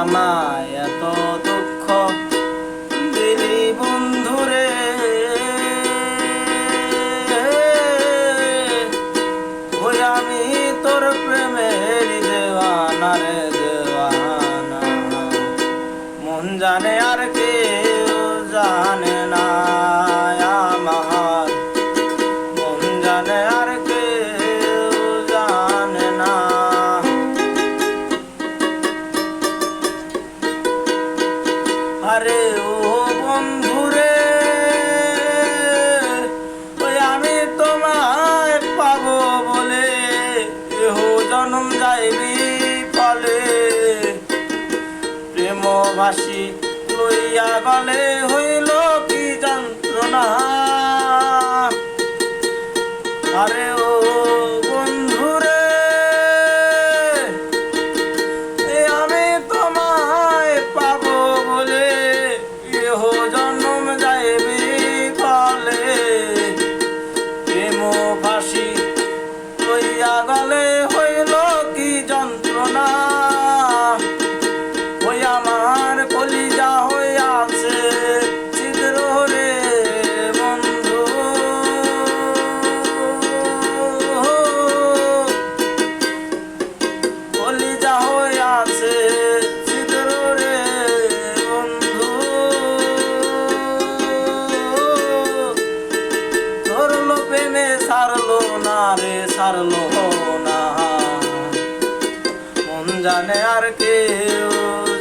আমায় এত দুঃখ দিলি বন্ধুরে। ওই আমি তোর প্রেমের দেওয়ানা রে দেওয়ানা। মন জানে আর কেউ জানে না। আরে ও বন্ধুরে, ওই আমি তোমায় পাবো বলে এহ জনম যাইবি ফলে প্রেম ভাসি লইয়া গলে হইল কি যন্ত্রণা। আরে আমার কলিজা হইয়াছে ছিদ্র রে বন্ধু। কলিজা হইয়াছে ছিদ্র রে বন্ধু। ধরলো প্রেমে সারলো না রে, সারলো না। মন জানে আর কেউ